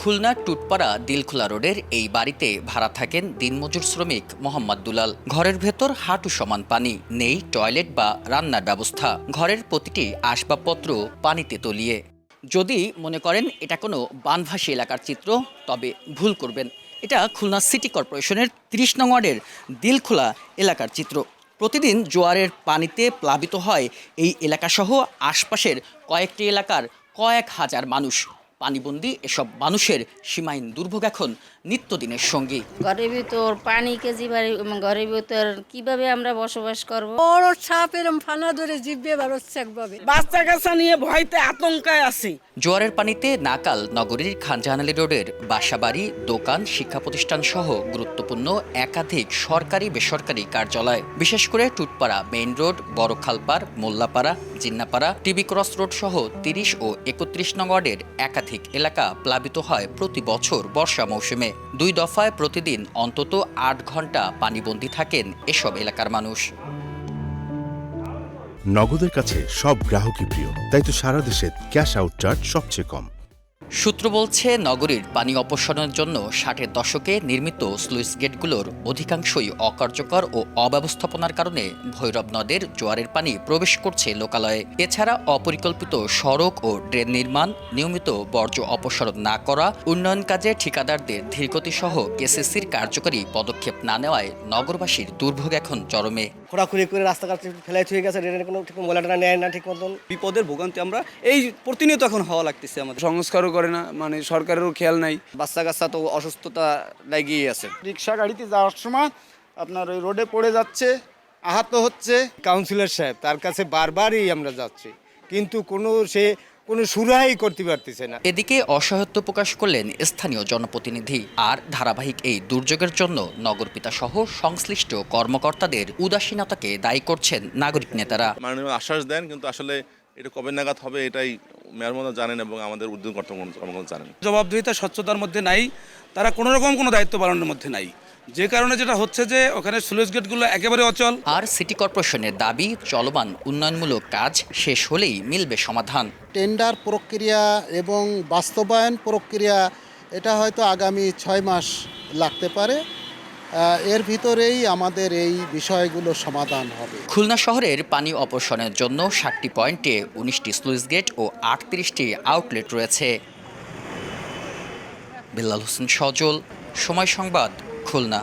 খুলনা টুটপাড়া দিলখোলা রোডের এই বাড়িতে ভাড়া থাকেন দিনমজুর শ্রমিক মোহাম্মদ দুলাল। ঘরের ভেতর হাঁটু সমান পানি, নেই টয়লেট বা রান্নার ব্যবস্থা। ঘরের প্রতিটি আসবাবপত্র পানিতে তলিয়ে। যদি মনে করেন এটা কোনো বানভাসী এলাকার চিত্র, তবে ভুল করবেন। এটা খুলনা সিটি কর্পোরেশনের তিরিশ নং ওয়ার্ডের দিলখোলা এলাকার চিত্র। প্রতিদিন জোয়ারের পানিতে প্লাবিত হয় এই এলাকাসহ আশপাশের কয়েকটি এলাকার কয়েক হাজার মানুষ। পানিবন্দী এসব মানুষের সীমাহীন দুর্ভোগ এখন নিত্যদিনের সঙ্গী। ঘরের ভিতর পানি কেজি বাড়ি ঘরের ভিতর কীভাবে আমরা বসবাস করব? বড় সাপ এরম ফানা ধরে জিভে একভাবে। বাচ্চা কাচ্চা নিয়ে ভয়তে আতঙ্কায় আছি। জোয়ারের পানিতে নাকাল নগরীর খানজাহানালি রোডের বাসাবাড়ি দোকান শিক্ষা প্রতিষ্ঠান সহ গুরুত্বপূর্ণ একাধিক সরকারি বেসরকারি কার্যালয়। বিশেষ করে Tutpara main road Barokhalpar Mollapara Jinnapara TB cross road সহ তিরিশ ও একত্রিশ নং ওয়ার্ডের একাধিক এলাকা প্লাবিত হয় প্রতি বছর বর্ষা মৌসুমে। দুই দফায় প্রতিদিন অন্তত আট ঘণ্টা পানিবন্দী থাকেন এসব এলাকার মানুষ। নগদের কাছে সব গ্রাহকই প্রিয়, তাই তো সারা দেশে ক্যাশ আউট চার্জ সবচেয়ে কম। সূত্র বলছে নগরীর পানি অপসারণের জন্য ষাটের দশকে নির্মিত স্লুইস গেটগুলোর অধিকাংশই অকার্যকর ও অব্যবস্থাপনার কারণে ভৈরব নদের জোয়ারের পানি প্রবেশ করছে লোকালয়ে। এছাড়া অপরিকল্পিত সড়ক ও ড্রেন নির্মাণ নিয়মিত বর্জ্য অপসারণ না করা উন্নয়ন কাজে ঠিকাদারদের ধীরগতি সহ কেসিসির কার্যকরী পদক্ষেপ না নেওয়ায় নগরবাসীর দুর্ভোগ এখন চরমে। খোঁড়াখুড়ি করে রাস্তাঘাট ফেলাই থুয়ে গেছে ড্রেনের কোনো ঠিক ময়লাটা নেয় না ঠিক মতন। বিপদের ভোগান্তি আমরা এই প্রতিনিয়ত এখন হওয়া লাগতেছে আমাদের। সংস্কারও করে না মানে সরকারেরও খেয়াল নাই। বাচ্চা কাচ্চা তো অসুস্থতা লাগিয়ে আছে। রিক্সা গাড়িতে যাওয়ার সময় আপনার ওই রোডে পড়ে যাচ্ছে আহত হচ্ছে। কাউন্সিলর সাহেব তার কাছে বারবারই আমরা যাচ্ছি কিন্তু কোনো সে কোনো সুরাই করতে পারতেছে না। এদিকে অসহায়ত্ব প্রকাশ করলেন স্থানীয় জনপ্রতিনিধি আর ধারাবাহিক এই দুর্যোগের জন্য নগরপিতা সহ সংশ্লিষ্ট কর্মকর্তাদের উদাসীনতাকে দায়ী করছেন নাগরিক নেতারা। মাননীয় আশ্বাস দেন কিন্তু আসলে এটা কবে নাগাদ হবে এটাই মেয়র মতো জানেন এবং আমাদের উদ্যোগ কর্মকর্তা জানেন। জবাবদিহিতা স্বচ্ছতার মধ্যে নাই তারা কোনো রকম কোনো দায়িত্ব পালনের মধ্যে নাই। যে কারণে যেটা হচ্ছে যে ওখানে স্লুইস গেটগুলো একেবারে অচল। আর সিটি কর্পোরেশনের দাবি চলমান উন্নয়নমূলক কাজ শেষ হলেই মিলবে সমাধান। টেন্ডার প্রক্রিয়া এবং বাস্তবায়ন প্রক্রিয়া এটা হয়তো আগামী ছয় মাস লাগতে পারে। এর ভিতরেই আমাদের এই বিষয়গুলো সমাধান হবে। খুলনা শহরের পানি অপসারণের জন্য ষাটটি পয়েন্টে উনিশটি স্লুইস গেট ও আটত্রিশটি আউটলেট রয়েছে। বিল্লাল হোসেন সজল, সময় সংবাদ, খুলনা।